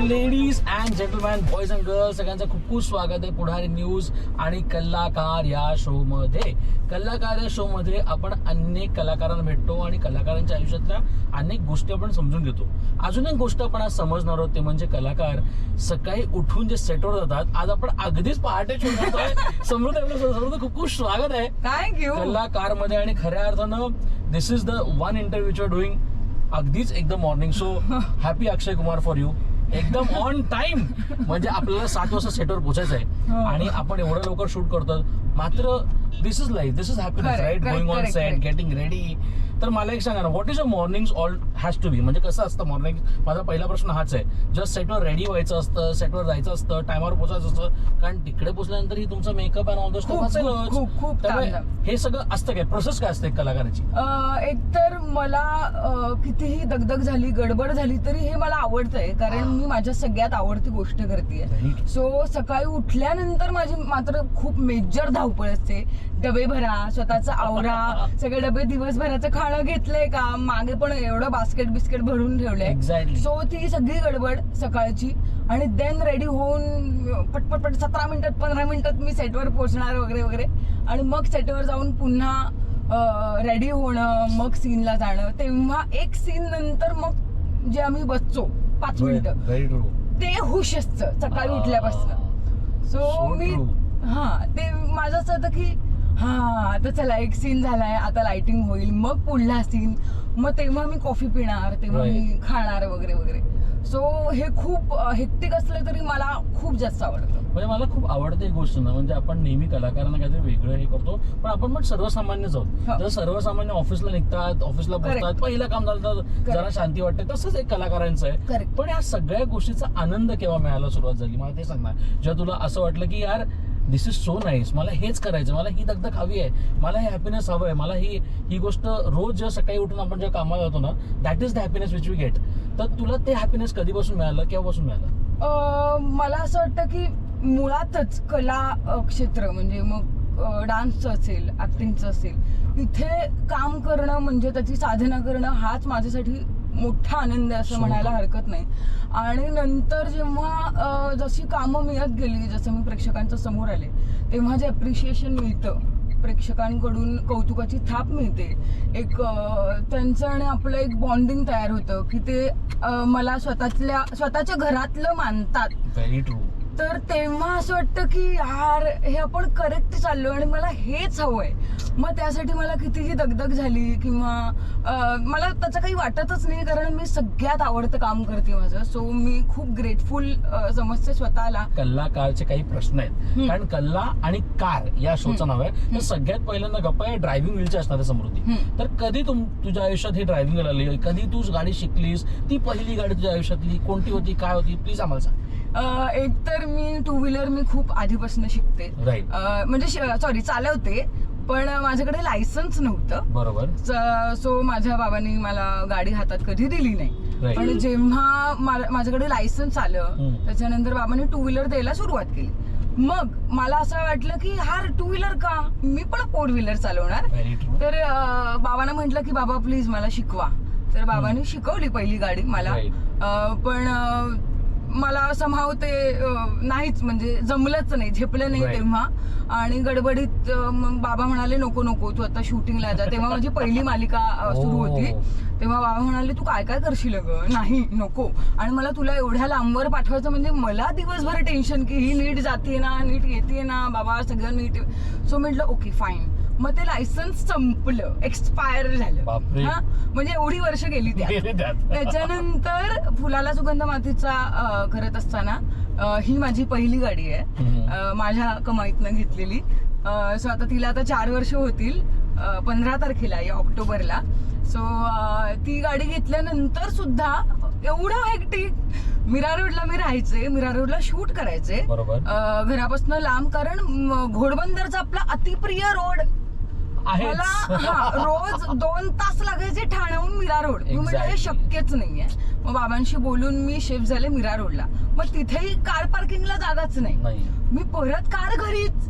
Ladies and gentleman boys and girls सगळ्यांचं खूप खूप स्वागत आहे पुढारी न्यूज आणि कलाकार या शो मध्ये कलाकार या शो मध्ये आपण अनेक कलाकारांना भेटतो आणि कलाकारांच्या आयुष्यातल्या अनेक गोष्टी आपण समजून घेतो. अजून एक गोष्ट आपण आज समजणार आहोत ते म्हणजे कलाकार सकाळी उठून जे सेटवर जातात आज आपण अगदीच पहाटे समृद्ध समृद्ध खूप खूप स्वागत आहे. थँक्यू कलाकारमध्ये आणि खऱ्या अर्थानं this is the one interview doing अगदीच एकदम morning so happy Akshay Kumar for you एकदम ऑन टाइम म्हणजे आपल्याला सात वाजता सेटवर पोहोचायचं आहे. हो. आणि आपण एवढं लवकर शूट करतो मात्र this is life this is happiness right going on set. Getting ready तर मला एक सांगा ना what is a morning all has to be म्हणजे कसं असतं मॉर्निंग माझा पहिला प्रश्न हाच आहे. जस्ट सेटवर रेडी व्हायचं असतं सेटवर जायचं असतं टायमावर पोहोचायचं असतं. कारण तिकडे पोहोचल्यानंतर ही तुमचा मेकअप अँड ऑल द खूप, खूप. हे सगळं असतं काय? प्रोसेस काय असते एक कलाकाराची एकतर मला अ, कितीही दगदग झाली गडबड झाली तरी हे मला आवडतंय. कारण मी माझ्या सगळ्यात आवडती गोष्ट करते. सो सकाळी उठल्यानंतर माझी मात्र खूप मेजर धावपळ असते. डबे भरा स्वतःचा आवरा सगळे डबे दिवसभराचं खाणं घेतलंय का? मागे पण एवढं बास्केट बिस्केट भरून ठेवलंय. सो ती सगळी गडबड सकाळची. आणि देन रेडी होऊन पटपट पट सतरा मिनिटात पंधरा मिनिटात मी सेटवर पोहोचणार वगैरे वगैरे. आणि मग सेटवर जाऊन पुन्हा रेडी होणं मग सीनला जाणं. तेव्हा एक सीन नंतर मग जे आम्ही बसतो पाच मिनिटं. व्हेरी ट्रू ते हुश असतं सकाळी. उठल्यापासून. सो So मी true. हा ते माझं असं होतं की हा आता चला एक सीन झालाय. आता लाइटिंग होईल. मग पुढला सीन मग तेव्हा मी कॉफी पिणार तेव्हा Right. मी खाणार वगैरे वगैरे. सो हे खूप हेक्टिक असलं तरी मला खूप जास्त आवडतं. म्हणजे मला खूप आवडते एक गोष्ट ना म्हणजे आपण नेहमी कलाकारांना काहीतरी वेगळं हे करतो पण आपण पण सर्वसामान्यच आहोत. हो. जर सर्वसामान्य ऑफिसला निघतात ऑफिसला Correct. बसतात पहिलं काम झालं तर जरा शांती वाटते. तसंच एक कलाकारांचं आहे. Correct. पण या सगळ्या गोष्टीचा आनंद केव्हा मिळायला सुरुवात झाली? मला ते सांग ना. जेव्हा तुला असं वाटलं की यार दिस इज सो नाईस मला हेच करायचं मला ही दगदग हवी आहे. मला हे हॅपीनेस हवं आहे. मला ही ही गोष्ट रोज जेव्हा सकाळी उठून आपण जेव्हा कामाला जातो ना that is the happiness which we get तर तुला ते हॅपीनेस कधीपासून मिळालं? केव्हापासून मिळालं? मला असं वाटतं की मुळातच कला क्षेत्र म्हणजे मग डान्सचं असेल ऍक्टिंगचं असेल इथे काम करणं म्हणजे त्याची साधना करणं हाच माझ्यासाठी मोठा आनंद आहे असं म्हणायला. हरकत नाही. आणि नंतर जेव्हा जशी कामं मिळत गेली जसं मी प्रेक्षकांच्या समोर आले तेव्हा जे अप्रिशिएशन मिळतं प्रेक्षकांकडून कौतुकाची थाप मिळते. एक त्यांचं आणि आपलं एक बॉन्डिंग तयार होतं की ते मला स्वतःतल्या स्वतःच्या घरातलं मानतात. व्हेरी ट्रू तर तेव्हा असं वाटतं की यार हे आपण करेक्ट चाललो आणि मला हेच हवंय. मग त्यासाठी मला कितीही दगदग झाली किंवा मला त्याचं काही वाटतच नाही कारण मी सगळ्यात आवडतं काम करते माझं. सो मी खूप ग्रेटफुल समजते स्वतःला. कलाकारचे काही प्रश्न आहेत. कारण कल्ला आणि कार या शोचं नाव आहे. तर सगळ्यात पहिल्यांदा गप्पा आहे ड्रायव्हिंग व्हीलची असणार समृद्धी. तर कधी तुम तुझ्या आयुष्यात ही ड्रायव्हिंग आली? कधी तू गाडी शिकलीस? ती पहिली गाडी तुझ्या आयुष्यातली? कोणती होती? काय होती? प्लीज आम्हाला सांग. एक तर मी टू व्हीलर मी खूप आधीपासून शिकते. अं, म्हणजे सॉरी चालवते पण माझ्याकडे लायसन्स नव्हतं. बरोबर. सो माझ्या बाबांनी मला गाडी हातात कधी दिली नाही. Right. पण जेव्हा मा- माझ्याकडे लायसन्स आलं हम्म. त्याच्यानंतर बाबांनी टू व्हीलर द्यायला सुरुवात केली. मग मला असं वाटलं की हा टू व्हीलर का? मी पण फोर व्हीलर चालवणार. व्हेरी ट्रू तर अं, बाबांना म्हटलं की बाबा प्लीज मला शिकवा. तर बाबांनी शिकवली पहिली गाडी मला. Right. अं, पण अं, मला समहाव ते नाहीच म्हणजे जमलंच नाही. झेपलं नाही. तेव्हा. आणि गडबडीत बाबा म्हणाले नको नको तू आता शूटिंगला जा. तेव्हा माझी पहिली मालिका सुरू Oh. होती. तेव्हा बाबा म्हणाले तू काय काय करशील ग नाही नको. आणि मला तुला एवढ्या लांबवर पाठवायचं म्हणजे मला दिवसभर टेन्शन की ही नीट जाते ना नीट येते ना बाबा सगळं नीट. सो म्हटलं ओके फाईन मग ते लायसन्स संपलं. एक्सपायर झालं. बापरे. हा? म्हणजे एवढी वर्ष गेली त्या गेले त्यात. त्याच्यानंतर फुलाला सुगंध मातीचा अं, करत असताना अं, ही माझी पहिली गाडी आहे. हम्म. अं, माझ्या कमाईतनं घेतलेली. सो आता तिला आता चार वर्ष होतील. पंधरा तारखेला या ऑक्टोबरला. सो ती गाडी घेतल्यानंतर सुद्धा एवढं हेक्टिक मिरा रोडला मी राहायचे मिरा रोडला शूट करायचे. बरोबर. घरापासून लांब कारण म, घोडबंदरचा आपला अतिप्रिय रोड मला हा, रोज दोन तास लागायचे ठाण्याहून मीरा रोड. मी म्हटलं हे Exactly. शक्यच नाहीये. मग बाबांशी बोलून मी शिफ्ट झाले मीरा रोडला. मग तिथेही कार पार्किंगला जागाच नाही. नाही. मी परत कार घरीच.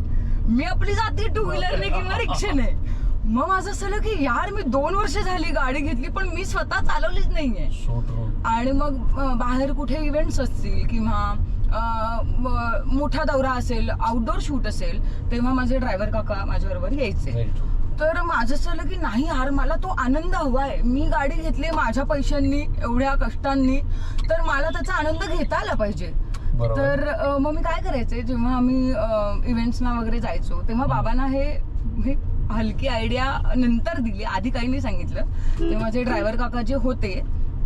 मी आपली जाते टू व्हीलरने किंवा रिक्षाने. मग माझं असं झालं की यार मी दोन वर्ष झाली गाडी घेतली पण मी स्वतः चालवलीच नाहीये. सो ट्रू आणि मग अं, बाहेर कुठे इव्हेंट्स असतील किंवा अं, म- मोठा दौरा असेल आउटडोर शूट असेल तेव्हा माझे ड्रायव्हर काका माझ्याबरोबर यायचे. व्हेरी ट्रू तर माझं असं झालं की नाही यार मला तो आनंद हवाय मी गाडी घेतली माझ्या पैशांनी एवढ्या कष्टांनी तर मला त्याचा आनंद घेता आला पाहिजे तर मग मी काय करायचे जेव्हा आम्ही इव्हेंट्सना वगैरे जायचो तेव्हा बाबांना हे हलकी आयडिया नंतर दिली. आधी काही नाही सांगितलं. ते माझे ड्रायव्हर काका जे होते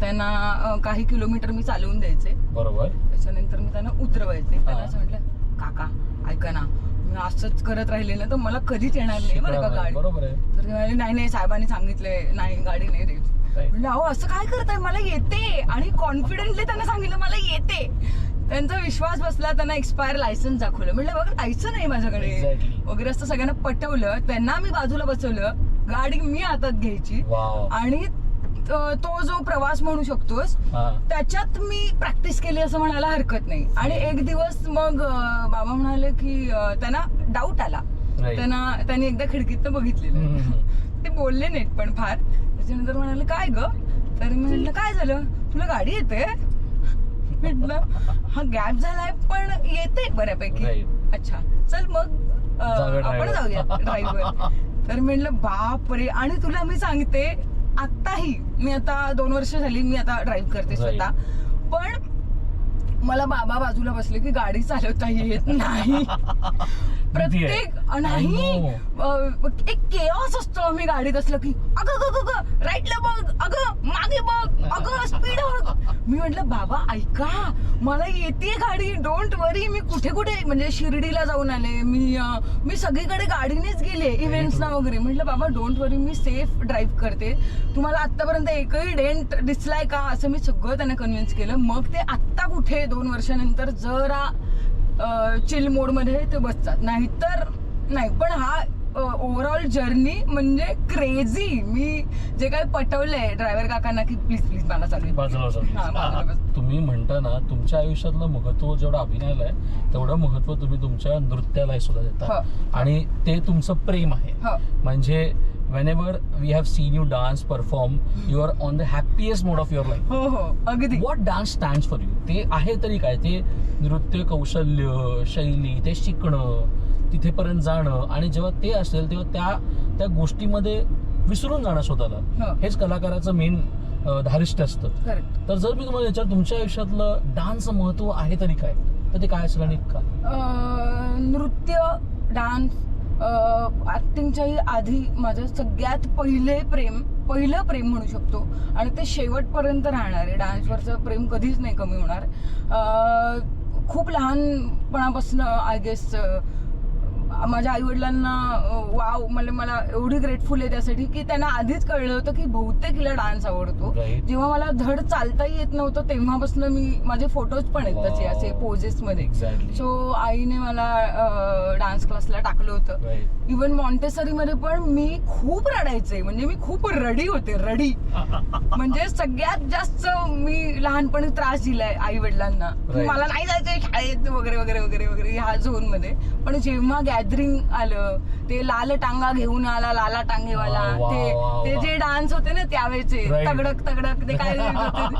त्यांना काही किलोमीटर मी चालवून द्यायचे. बरोबर. त्याच्यानंतर मी त्यांना उतरवायचे. त्यांना. असं म्हटलं काका ऐका ना. असंच करत राहिले ना तर मला कधीच येणार नाही बरं का गाडी. बरोबर आहे. तर ते म्हणाले नाही नाही साहेबांनी सांगितलंय नाही गाडी नाही द्यायची. म्हणलं अहो असं काय करताय? मला येते. आणि कॉन्फिडेंटली त्यांना सांगितलं मला येते. त्यांचा विश्वास बसला त्यांना एक्सपायर लायसन्स दाखवलं. म्हणलं बघ लायसन आहे माझ्याकडे. Exactly. वगैरे असं सगळ्यांना पटवलं त्यांना मी बाजूला बसवलं गाडी मी हातात घ्यायची. आणि त- जो प्रवास म्हणू शकतोस त्याच्यात मी प्रॅक्टिस केली असं म्हणायला हरकत नाही. आणि एक दिवस मग बाबा म्हणाले की त्यांना डाऊट आला. त्यांना त्यांनी एकदा खिडकीतनं बघितलेलं. ते बोलले नाहीत पण फार. त्याच्यानंतर म्हणाले काय ग? तर मी म्हटलं काय झालं? तुला गाडी येते? म्हटलं हा गॅप झालाय पण येते बऱ्यापैकी. अच्छा. चल मग आपण. जाऊया ड्राईव्हर तर म्हटलं बाप रे आणि तुला मी सांगते आत्ताही मी आता दोन वर्ष झाली मी आता ड्राईव्ह करते. स्वतः पण मला बाबा बाजूला बसले की गाडी चालवता येत नाही प्रत्येक नाही एक केऑस असतो आम्ही गाडीत असलं की अगं अगं अगं राईटला बघ अगं मागे बघ अगं स्पीड मी म्हटलं बाबा ऐका मला येते गाडी डोंट वरी मी कुठे कुठे म्हणजे शिर्डीला जाऊन आले मी मी सगळीकडे गाडीनेच गेले इव्हेंट्सना वगैरे. म्हटलं बाबा डोंट वरी मी सेफ ड्राईव्ह करते. तुम्हाला आतापर्यंत एकही डेंट दिसलाय का? असं मी सगळं त्यांना कन्व्हिन्स केलं. मग ते आत्ता कुठे दोन वर्षानंतर जरा चिल मोडमध्ये ते बसतात. नाहीतर नाही पण हा ओव्हरऑल जर्नी म्हणजे क्रेझी मी जे काही पटवलंय ड्रायव्हर काकांना की प्लीज प्लीज मला चालू. हा, बाजूला बस. तुम्ही म्हणता ना तुमच्या आयुष्यातलं महत्त्व जेवढं अभिनयाला आहे तेवढं महत्त्व तुम्ही तुमच्या नृत्याला सुद्धा देता. हो. आणि ते तुमचं प्रेम आहे. हो. म्हणजे ever we have seen you dance perform you are on the happiest mode of your life हो हो. अगदी. What dance stand for you ते आहे तरी काय? ते नृत्य कौशल्य शैली ते शिकणं तिथेपर्यंत जाणं आणि जेव्हा ते असेल तेव्हा त्या त्या गोष्टीमध्ये विसरून जाणं स्वतःला. हो. हेच कलाकाराचं मेन धारिष्ट असतं. करेक्ट तर जर मी तुम्हाला विचार तुमच्या आयुष्यातलं डान्सचं महत्त्व आहे तरी काय? तर ते काय असेल आणि का? नृत्य डान्स ॲक्टिंगच्याही आधी माझं सगळ्यात पहिले प्रेम पहिलं प्रेम म्हणू शकतो. आणि ते शेवटपर्यंत राहणार आहे. डान्सवरचं प्रेम कधीच नाही कमी होणार. खूप लहानपणापासून आय गेस माझ्या आईवडिलांना वाव मला मला एवढी ग्रेटफुल आहे त्यासाठी की त्यांना आधीच कळलं होतं की बहुतेक हिला डान्स आवडतो Right. जेव्हा मला धड चालताही येत नव्हतं तेव्हापासून मी माझे फोटोज पण आहेत त्याचे. असे पोजेस मध्ये. सो आईने मला डान्स क्लासला टाकलं होतं. इवन मॉन्टेसरी मध्ये पण मी खूप रडायचे म्हणजे मी खूप रडी होते रडी म्हणजे सगळ्यात जास्त मी लहानपणी त्रास दिलाय आई वडिलांना. मला नाही जायचंय शाळेत वगैरे वगैरे वगैरे वगैरे ह्या झोनमध्ये. पण जेव्हा गॅदरिंग आलं ते लाल टांगा घेऊन आला लाला टांगेवाला वा, ते वा, ते. जे डान्स होते ना त्यावेळेचे Right. तगडक तगडक ते काय होते.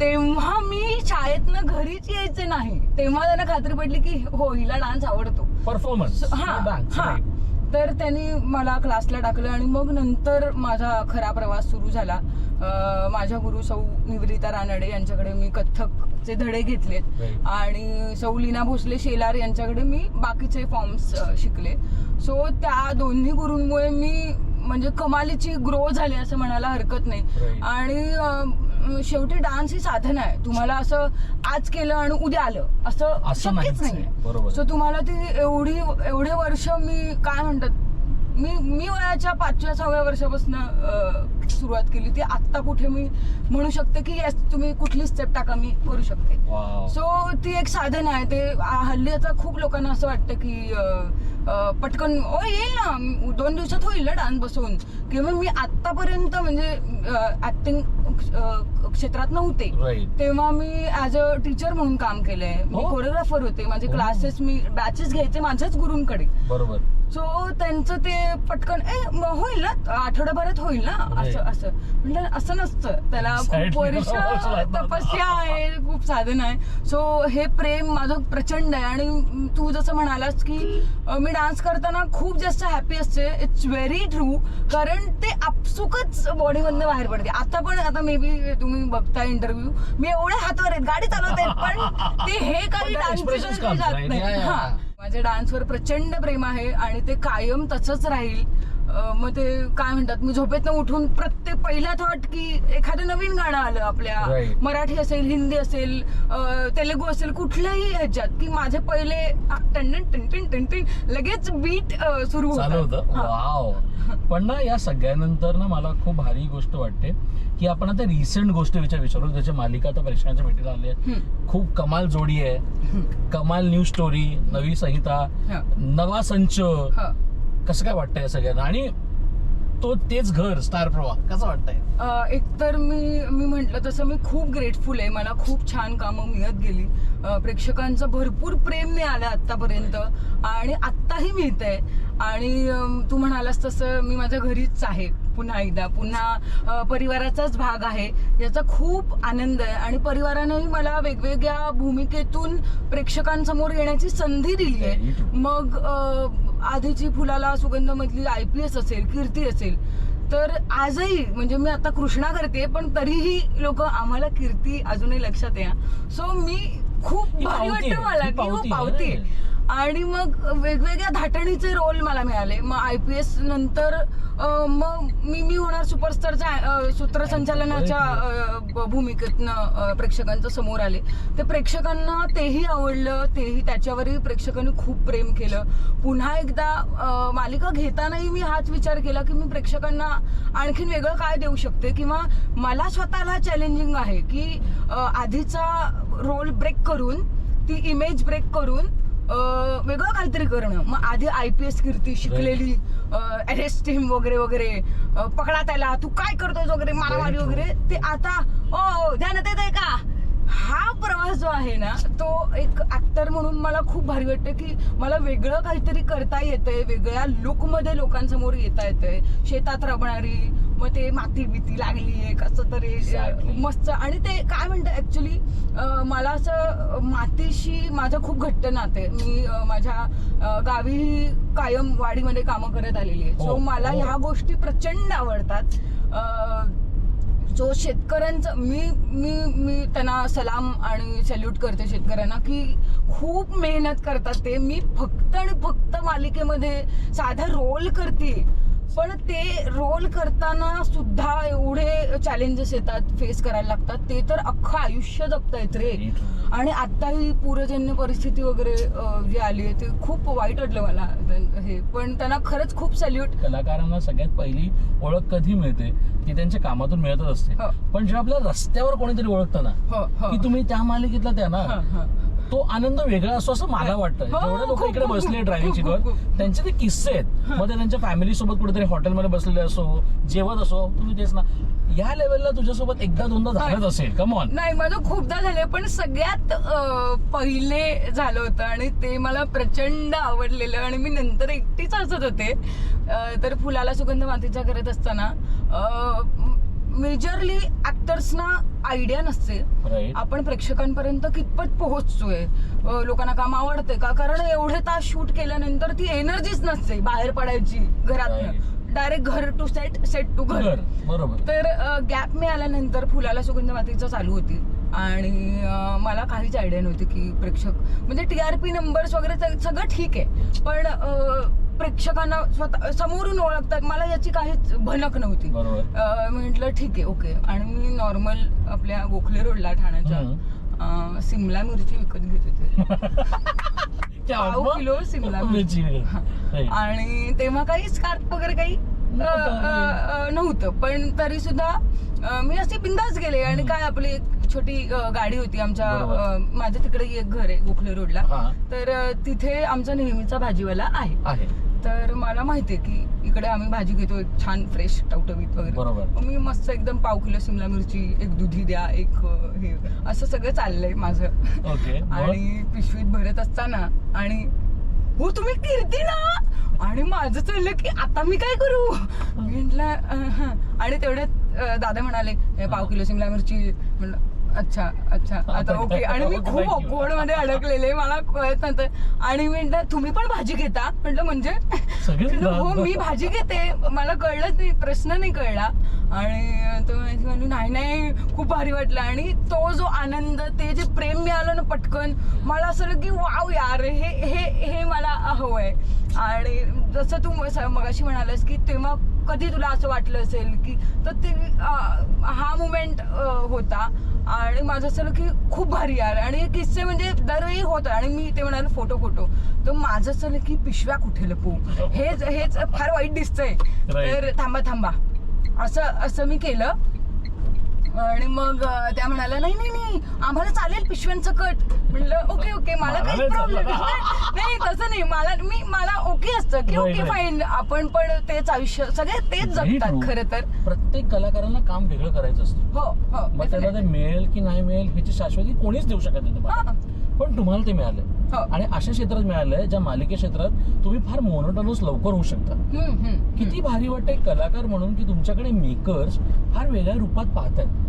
तेव्हा मी शाळेतनं घरीच यायचे नाही. तेव्हा त्यांना खात्री पडली की हो हिला डान्स आवडतो. परफॉर्मन्स हा हा. तर त्यांनी मला क्लासला टाकलं आणि मग नंतर माझा खरा प्रवास सुरू झाला. अं, माझ्या गुरु सौ निवृत्ता रानडे यांच्याकडे मी कथ्थकचे धडे घेतलेत. आणि सौ लीना भोसले शेलार यांच्याकडे मी बाकीचे फॉर्म्स शिकले सो त्या दोन्ही गुरूंमुळे मी म्हणजे कमालीची ग्रो झाली असं म्हणायला हरकत नाही. आणि शेवटी डान्स ही साधन आहे तुम्हाला असं आज केलं आणि उद्या आलं असं असं शक्यच नाही. सो तुम्हाला ती एवढी एवढे वर्ष मी काय म्हणतात मी मी वयाच्या पाचव्या सहाव्या वर्षापासून सुरुवात केली ती आत्ता कुठे मी म्हणू शकते की येस तुम्ही कुठली स्टेप टाका मी करू शकते. सो ती एक साधन आहे. ते हल्ली आता खूप लोकांना असं वाटतं की पटकन ओ येईल ना. दोन दिवसात होईल ना डान्स बसवून. किंवा मी आतापर्यंत म्हणजे ऍक्टिंग क्षेत्रात नव्हते. तेव्हा मी ऍज अ टीचर म्हणून काम केलंय. मी. कोरिओग्राफर होते. माझे. क्लासेस मी बॅचेस घ्यायचे माझ्याच गुरूंकडे. बरोबर. सो त्यांचं ते पटकन ए होईल ना. आठवड्याभरात होईल ना. असं Right. असं नसतं. त्याला. खूप वर्ष. तपस्या आहे खूप साधन आहे. सो हे प्रेम माझं प्रचंड आहे. आणि तू जसं म्हणालास की मी डान्स करताना खूप जास्त हॅपी असते. इट्स व्हेरी ट्रू कारण ते आपसुकच बॉडीमधनं बाहेर पडते. आता पण आता मे बी तुम्ही बघता इंटरव्ह्यू मी एवढे हातावर आहेत. गाडी चालवते पण ते हे काही डान्स जात? नाही. हा. माझ्या डान्सवर प्रचंड प्रेम आहे आणि ते कायम तसंच राहील. मग ते काय म्हणतात मी झोपेतनं उठून प्रत्येक पहिला थॉट की एखादं नवीन गाणं आलं आपल्या Right. मराठी असेल हिंदी असेल अं, तेलुगू असेल कुठल्याही ह्याच्यात की माझे पहिले आ, टन टन टन टन टन लगेच बीट सुरू चालू होतं होतं. वाव पण ना या सगळ्यानंतर ना मला खूप भारी गोष्ट वाटते की आपण आता रिसेंट गोष्ट विचार विचारू त्याच्या मालिका आता प्रेक्षकांच्या भेटीला आली. खूप कमाल जोडी आहे. कमाल न्यूज स्टोरी नवी संहिता हा. नवा संच हा. कसं काय वाटतंय या सगळ्यांना? आणि तो तेच घर स्टार प्रवाह कसं वाटतंय? अ, एकतर मी मी म्हटलं तसं मी खूप ग्रेटफुल आहे. मला खूप छान कामं मिळत गेली. अ, प्रेक्षकांचं भरपूर प्रेम मिळालं आत्तापर्यंत. आणि आत्ताही मिळत आहे आणि अम, तू म्हणालास तसं मी माझ्या घरीच आहे. पुन्हा एकदा पुन्हा परिवाराचाच भाग आहे. याचा खूप आनंद आहे. आणि परिवारानंही मला वेगवेगळ्या भूमिकेतून प्रेक्षकांसमोर येण्याची संधी दिली आहे. मग आधीची फुलाला सुगंधमधली आय पी एस असेल कीर्ती असेल तर आजही म्हणजे मी आता कृष्णा करते पण तरीही लोक आम्हाला कीर्ती अजूनही लक्षात या सो मी खूप भारी वाटतं मला की हो. पावती आणि मग वेगवेगळ्या धाटणीचे रोल मला मिळाले. मग आय पी एस नंतर मग मी मी होणार सुपरस्टारच्या सूत्रसंचालनाच्या भूमिकेतनं प्रेक्षकांचं समोर आले. ते प्रेक्षकांना तेही आवडलं तेही त्याच्यावरही प्रेक्षकांनी खूप प्रेम केलं. पुन्हा एकदा मालिका घेतानाही मी हाच विचार केला की मी प्रेक्षकांना आणखीन वेगळं काय देऊ शकते? किंवा मला स्वतःला चॅलेंजिंग आहे की आधीचा रोल ब्रेक करून ती इमेज ब्रेक करून वेगळं काहीतरी करणं. मग आधी आय पी एस कीर्ती शिकलेली अरेस्ट टीम वगैरे वगैरे पकडा त्याला. तू काय करतोस वगैरे मारामारी वगैरे? ते आता ओ ध्यानात येत आहे का? हा प्रवास जो आहे ना तो एक ऍक्टर म्हणून मला खूप भारी वाटतं की मला वेगळं काहीतरी करता येतंय. वेगळ्या लुकमध्ये लोकांसमोर येता येतंय. शेतात रबणारी मग ते माती बिती लागली कसं तरी. मस्त. आणि ते काय म्हणतं ऍक्च्युली मला असं मातीशी माझं खूप घट्ट नातं मी माझ्या गावी कायम वाडीमध्ये कामं करत आलेली आहे. सो हो, मला हो. ह्या गोष्टी प्रचंड आवडतात. जो शेतकऱ्यांचं मी मी मी त्यांना सलाम आणि सॅल्यूट करते शेतकऱ्यांना की खूप मेहनत करतात ते. मी फक्त आणि फक्त मालिकेमध्ये साधा रोल करते. पण ते रोल करताना सुद्धा एवढे चॅलेंजेस येतात फेस करायला लागतात. ते तर अख्खं आयुष्य जगतायत रे. आणि आत्ताही पूरजन्य परिस्थिती वगैरे जी आली आहे ते खूप वाईट वाटलं मला हे पण त्यांना खरंच खूप सॅल्यूट कलाकारांना सगळ्यात पहिली ओळख कधी मिळते? ती त्यांच्या कामातून मिळतच असते. हो. पण जेव्हा आपल्या रस्त्यावर कोणीतरी ओळखतं ना हो हो. की तुम्ही त्या मालिकेतला त्या ना. तो आनंद वेगळा असतो असं मला वाटतं. हो, जेवढे लोक खूप, इकडे खूप, बसले खूप, ड्रायव्हिंग खूप, सीटवर खूप. त्यांचे ते किस्से आहेत. मग ते त्यांच्या फॅमिली सोबत कुठेतरी हॉटेलमध्ये बसलेले असो जेवत असो तुम्ही तेच ना. या लेवलला तुझ्यासोबत एकदा दोनदा झालंच असेल. कमॉन नाही माझं खूपदा झाले पण सगळ्यात अं, पहिले झालं होतं आणि ते मला प्रचंड आवडलेलं आणि मी नंतर एकटीच हसत होते. अं, तर फुलाला सुगंध मातीचा करत असताना मेजरली ऍक्टर्सना आयडिया नसते. आपण प्रेक्षकांपर्यंत कितपत पोहोचतोय? अं, लोकांना काम आवडतंय का? कारण एवढे तास शूट केल्यानंतर ती एनर्जीच नसते बाहेर पडायची घरातनं. डायरेक्ट घर टू सेट सेट टू घर. बरोबर. तर गॅप मिळाल्यानंतर फुलाला सुगंध मातीचं चालू होती. आणि अं, मला काहीच आयडिया नव्हती की प्रेक्षक म्हणजे टीआरपी नंबर्स वगैरे सग- सगळं ठीक आहे. पण अं, प्रेक्षकांना स्वतः समोरून ओळखतात. मला याची काहीच भनक नव्हती. बरोबर. अं, मी म्हटलं ठीक आहे ओके. आणि मी नॉर्मल आपल्या गोखले रोडला ठाण्याच्या अं, सिमला मिरची विकत घेत होते. क्या पाव. किलो शिमला मिरची. मिरची हा. Right. आणि तेव्हा काही स्कार्फ वगैरे काही अ, अ, अ, नव्हतं. पण तरी सुद्धा मी अशी बिंदास गेले. आणि काय आपली एक छोटी अं, गाडी होती आमच्या बरोबर. अं, माझ्या तिकडे एक घर आहे गोखले रोडला. हा. तर अं, तिथे आमचा नेहमीचा भाजीवाला आहे. आहे. तर मला माहिती आहे की इकडे आम्ही भाजी घेतो एक छान फ्रेश टवटवीत वगैरे. मग मी मस्त एकदम पाव किलो शिमला मिरची एक दुधी द्या एक अं, हे. असं सगळं चाललंय माझं. ओके मग? आणि पिशवीत भरत असताना आणि हो तुम्ही कीर्ती ना? आणि माझं चाललं की आता मी काय करू? म्हटलं. आणि तेवढ्यात अं, दादा म्हणाले "हे पाव किलो शिमला मिरची. म्हणलं अच्छा अच्छा. आता ओके. आणि मी खूप. ऑकवर्डमध्ये अडकलेले. मला कळत नव्हतं. आणि मी म्हटलं तुम्ही पण भाजी घेता? म्हटलं म्हणजे? हो. मी भाजी घेते. मला कळलंच नाही. प्रश्न नाही कळला. आणि तो म्हणली, नाही नाही. खूप भारी वाटलं. आणि तो जो आनंद ते जे प्रेम मिळालं ना पटकन मला असं की वाव यार हे हे हे मला हवंय. आणि जसं तू मगाशी म्हणालस की तेव्हा कधी तुला असं वाटलं असेल की तर ते हा मुमेंट होता. आणि माझं असं की खूप भारी यार. आणि किस्से म्हणजे दरवेळी होतं आणि मी ते म्हणाले फोटो फोटो तर माझं असं की पिशव्या कुठे लपू हेच हेच फार वाईट दिसतंय. तर थांबा थांबा. असं असं मी केलं. आणि मग त्या म्हणाल्या नाही नाही नाही आम्हाला चालेल पिशव्यांचं कट म्हणलं ओके ओके मला काही प्रॉब्लेम. नाही तसं नाही मला मी मला ओके असतं की ओके. फाईन आपण पण तेच आयुष्य सगळे तेच जगतात. खरं तर प्रत्येक कलाकारांना काम वेगळं करायचं असतं हो हो मग त्याला ते. मिळेल की नाही मिळेल ह्याची शाश्वती कोणीच देऊ शकत नाही. पण तुम्हाला ते मिळालं हो. आणि अशा क्षेत्रात मिळालंय ज्या मालिके क्षेत्रात तुम्ही फार मोनोटोनस लवकर होऊ शकता किती भारी वाटतं कलाकार म्हणून की तुमच्याकडे मेकर्स फार वेगळ्या रूपात पाहतात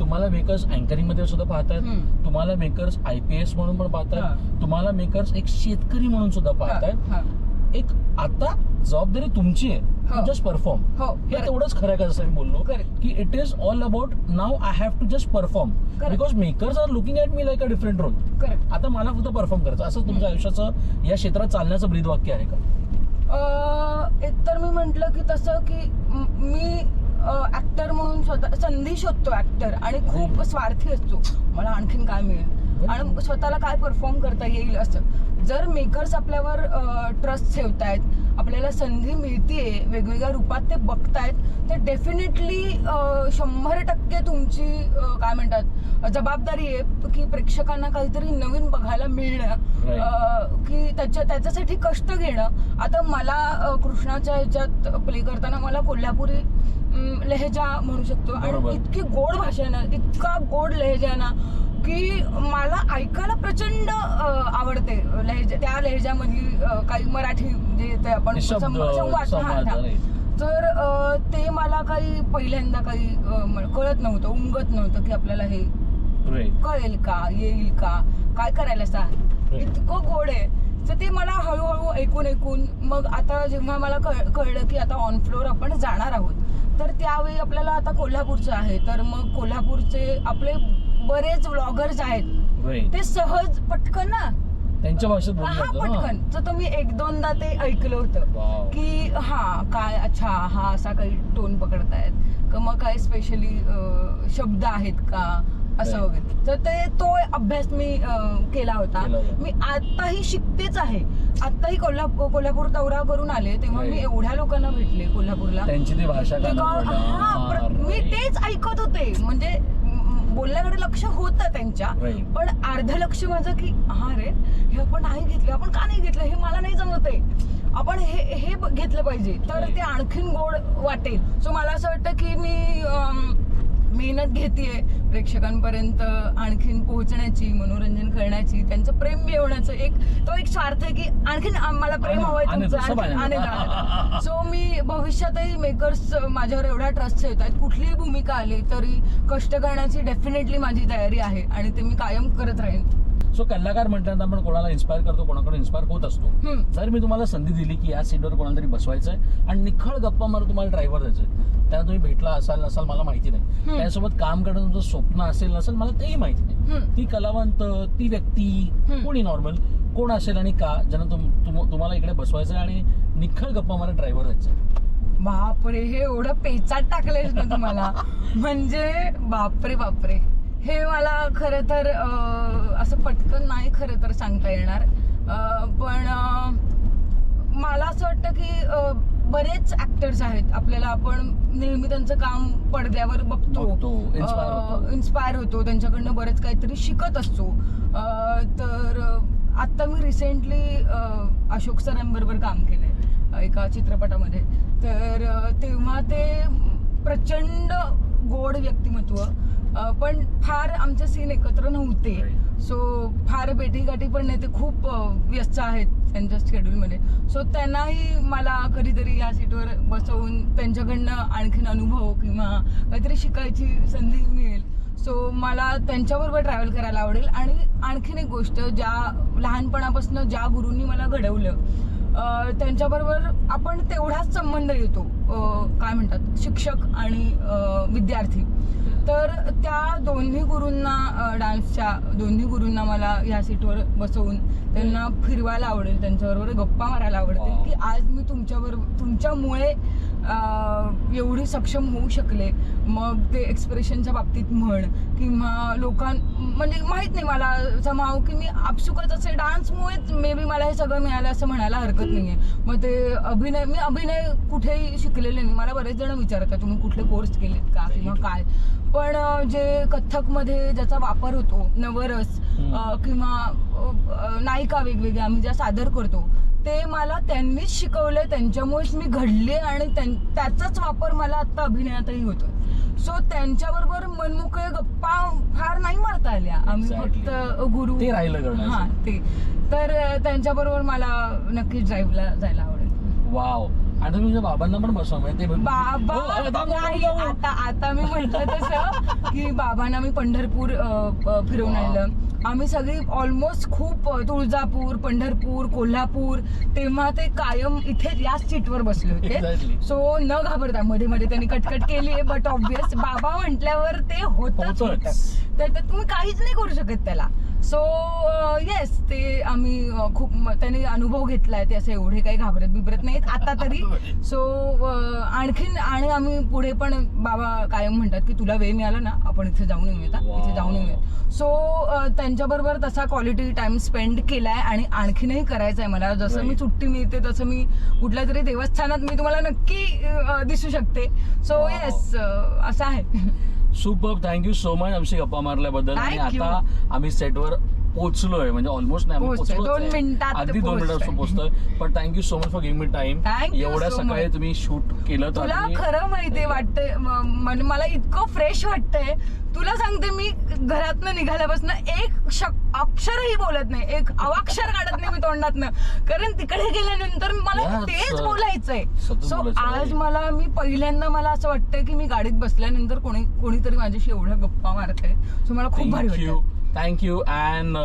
तुम्हाला मेकर्स अँकरिंगमध्ये सुद्धा पाहतात हम्म. तुम्हाला मेकर्स आय पी एस म्हणून पण हा. पाहतात तुम्हाला मेकर्स एक शेतकरी म्हणून सुद्धा हा, पाहतात हा. एक आता जबाबदारी तुमची आहे हो. जस्ट परफॉर्म हो हे. तेवढंच खरं का जसं मी बोललो. की it is all about now I have to just perform. Because makers are looking at me like a different role. आता मला फक्त परफॉर्म करायचं असं तुमच्या आयुष्याचं या क्षेत्रात चालण्याचं ब्रीद वाक्य आहे का एकतर मी म्हंटल की तसं की मी ऍक्टर म्हणून स्वतः संधी शोधतो ऍक्टर आणि खूप स्वार्थी असतो. मला आणखीन काय मिळेल? आणि स्वतःला काय परफॉर्म करता येईल असं? जर मेकर्स आपल्यावर ट्रस्ट ठेवतायत आपल्याला संधी मिळतीये वेगवेगळ्या रूपात ते बघतायत तर डेफिनेटली शंभर टक्के तुमची काय म्हणतात जबाबदारी आहे की प्रेक्षकांना काहीतरी नवीन बघायला मिळणं की त्याच्या त्याच्यासाठी कष्ट घेणं. आता मला कृष्णाच्या ह्याच्यात प्ले करताना मला कोल्हापुरी लहेजा म्हणू शकतो. आणि इतकी गोड भाषा आहे ना इतका गोड लहेजा आहे ना की मला ऐकायला प्रचंड आवडते लहेजा त्या लहेजामधली काही मराठी जे येते आपण संवाद-. तर ते मला काही पहिल्यांदा काही कळत नव्हतं उमगत नव्हतं की आपल्याला हे. कळेल का येईल का काय करायला सांग इतकं गोड आहे तर ते मला हळूहळू ऐकून ऐकून मग आता जेव्हा मला कळ कळलं की आता ऑन फ्लोअर आपण जाणार आहोत तर त्यावेळी आपल्याला आता कोल्हापूरचं आहे. तर मग कोल्हापूरचे आपले बरेच व्लॉगर्स आहेत. ते सहज पटकन ना त्यांच्या भाषेत हा पटकन. तर तुम्ही एक दोनदा ते ऐकलं होतं. की हा काय अच्छा हा असा काही टोन पकडतायत. का मग काय स्पेशली शब्द आहेत का? असं. वगैरे. तर ते तो अभ्यास मी केला होता. मी आताही शिकतेच आहे. आताही कोल्हापूर कोल्हापूर दौरा करून आले तेव्हा मी. एवढ्या लोकांना भेटले कोल्हापूरला. त्यांची ती भाषा हा, मी तेच ऐकत होते. म्हणजे बोलण्याकडे लक्ष होतं त्यांच्या. पण अर्ध लक्ष माझं की हा रे हे आपण नाही घेतलं. आपण का नाही घेतलं? हे मला नाही जमत आहे. आपण हे हे घेतलं पाहिजे. तर. ते आणखीन गोड वाटेल. सो मला असं वाटतं की मी मेहनत घेतेय. प्रेक्षकांपर्यंत आणखीन पोहोचण्याची मनोरंजन करण्याची त्यांचं प्रेम मिळवण्याचं एक तो एक स्वार्थ आहे की आणखीन आम्हाला प्रेम हवंय तुमचं सो मी भविष्यातही मेकर्स माझ्यावर एवढा ट्रस्ट ठेवतात कुठलीही भूमिका आली तरी कष्ट करण्याची डेफिनेटली माझी तयारी आहे आणि ते मी कायम करत राहीन. सो कलाकार म्हटल्यानंतर आपण कोणाला इन्स्पायर करतो कोणाकडे इन्स्पायर होत असतो. जर मी तुम्हाला संधी दिली की या सीटवर कोणाला तरी बसवायचं आहे आणि निखळ गप्पा मारून तुम्हाला ड्रायव्हर द्यायचं त्याला तुम्ही भेटला असाल नसाल मला माहिती नाही. त्यासोबत काम करणं तुमचं स्वप्न असेल नसेल मला तेही माहिती नाही. ती कलावंत ती व्यक्ती. कोणी नॉर्मल कोण असेल आणि का ज्यांना तुम तुम- तुम्हाला इकडे बसवायचं आणि निखळ गप्पा मारा ड्रायव्हर द्यायचं. बापरे हे एवढं पेचात टाकलंयस ना तुम्हाला म्हणजे बापरे बापरे हे मला खरं तर असं पटकन नाही खरं तर सांगता येणार. पण मला असं वाटतं की बरेच ऍक्टर्स आहेत. आपल्याला आपण नेहमी त्यांचं काम पडद्यावर बघतो. इन्स्पायर होतो. त्यांच्याकडनं बरेच काहीतरी शिकत असतो. तर आत्ता मी रिसेंटली अशोक सरांबरोबर काम केलंय एका चित्रपटामध्ये. तर तेव्हा ते प्रचंड गोड व्यक्तिमत्व पण फार आमचे सीन एकत्र नव्हते. सो फार भेटीगाठी पण नाही ते खूप व्यस्त आहेत त्यांच्या शेड्यूलमध्ये सो त्यांनाही मला कधीतरी या सीटवर बसवून त्यांच्याकडनं आणखीन अनुभव किंवा काहीतरी शिकायची संधी मिळेल. सो मला त्यांच्याबरोबर ट्रॅव्हल करायला आवडेल. आणि आणखीन एक गोष्ट ज्या लहानपणापासून ज्या गुरूंनी मला घडवलं त्यांच्याबरोबर आपण तेवढाच संबंध येतो. काय म्हणतात? शिक्षक आणि विद्यार्थी. तर त्या दोन्ही गुरूंना डान्सच्या दोन्ही गुरूंना मला या सीटवर बसवून त्यांना फिरवायला आवडेल त्यांच्याबरोबर गप्पा मारायला आवडतील. की आज मी तुमच्याबरोबर तुमच्यामुळे एवढी सक्षम होऊ शकले. मग ते एक्सप्रेशनच्या बाबतीत म्हण किंवा लोकां म्हणजे माहीत नाही मला समाव की मी आपसुकच असे डान्समुळेच मे बी मला हे सगळं मिळालं असं म्हणायला हरकत नाहीये. मग ते अभिनय मी अभिनय कुठेही शिकलेले नाही. मला बरेच जण विचारतात तुम्ही कुठले कोर्स केलेत का? किंवा काय? पण जे कथ्थकमध्ये ज्याचा वापर होतो नवरस किंवा नायिका वेगवेगळ्या आम्ही ज्या सादर करतो ते मला त्यांनीच शिकवलंय त्यांच्यामुळेच मी घडले आणि त्यां- त्याचाच वापर मला आता अभिनयातही होतोय. सो त्यांच्याबरोबर मनमोकळे गप्पा फार नाही मारता आल्या. आम्ही Exactly. फक्त गुरु ते राहिलं. हा ते. तर त्यांच्याबरोबर मला नक्कीच ड्राईव्हला जायला आवडेल. वाव तुम्ही तुमच्या बाबांना पण बसवा म्हणजे ते बाबा हो, नाही. आता आता मी म्हटलं तसं की बाबांना मी पंढरपूर अ, अ, फिरवून वा. आणलं आम्ही सगळी ऑलमोस्ट खूप अ, तुळजापूर पंढरपूर कोल्हापूर तेव्हा ते कायम इथे याच सीटवर बसले Exactly. होते सो न घाबरता मध्ये मध्ये त्यांनी कटकट केली बट ऑब्विस बाबा म्हटल्यावर ते होतच होतंच. होतं तर तुम्ही काहीच नाही करू शकत त्याला. सो येस ते आम्ही खूप त्यांनी अनुभव घेतलाय ते असे एवढे काही घाबरत बिबरत नाहीत. आता तरी सो आणखीन आणि आम्ही पुढे पण बाबा कायम म्हणतात की तुला वेळ मिळाला ना आपण इथे जाऊन येऊयात इथे जाऊन. येऊयात. सो त्यांच्याबरोबर तसा क्वालिटी टाइम स्पेंड केलाय आणि आणखीनही करायचा आहे मला. जसं मी. सुट्टी मिळते तसं मी कुठल्या तरी देवस्थानात मी तुम्हाला नक्की दिसू शकते. सो. येस असं आहे. सुपर थँक्यू सो मच आमची गप्पा मारल्याबद्दल आणि. आता आम्ही सेटवर पोहोचलोय म्हणजे ऑलमोस्ट नाही आम्ही. पोहोचलोच दोन आहे. मिनिटात अगदी दोन मिनिटात पोहोचतोय. पोहोचतोय पण thank you so much for give me time Thank you एवढ्या so सकाळी much. तुम्ही शूट केलं तर तुला खरं माहितीये वाटतंय म- म्हणजे मला इतकं फ्रेश वाटतंय तुला सांगते मी घरातनं निघाल्यापासून एक शक- अक्षरही बोलत नाही एक अवाक्षर काढत नाही मी तोंडातनं कारण तिकडे गेल्यानंतर मला Yes, तेच. बोलायचंय सतत सो बोलायचं. आज मला मी पहिल्यांदा मला असं वाटतंय की मी गाडीत बसल्यानंतर कोणी कोणीतरी माझ्याशी एवढ्या गप्पा मारतंय सो मला खूप भारी वाटतं थँक्यू अँड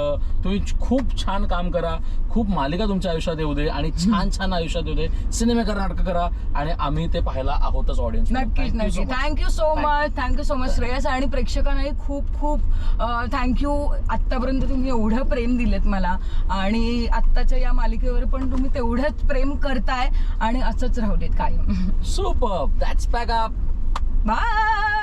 तुम्ही खूप छान काम करा. खूप मालिका तुमच्या आयुष्यात येऊ दे आणि छान छान आयुष्यात येऊ दे. सिनेमे करा नाटकं करा आणि आम्ही ते पाहायला आहोतच ऑडियन्स नक्कीच नक्की thank you so much thank you so much Shreyas आणि प्रेक्षकांनाही खूप खूप थँक्यू आत्तापर्यंत तुम्ही एवढं प्रेम दिलेत मला. आणि आत्ताच्या या मालिकेवर पण तुम्ही तेवढंच प्रेम करताय. आणि असंच राहू देत कायम. Super that's pack up bye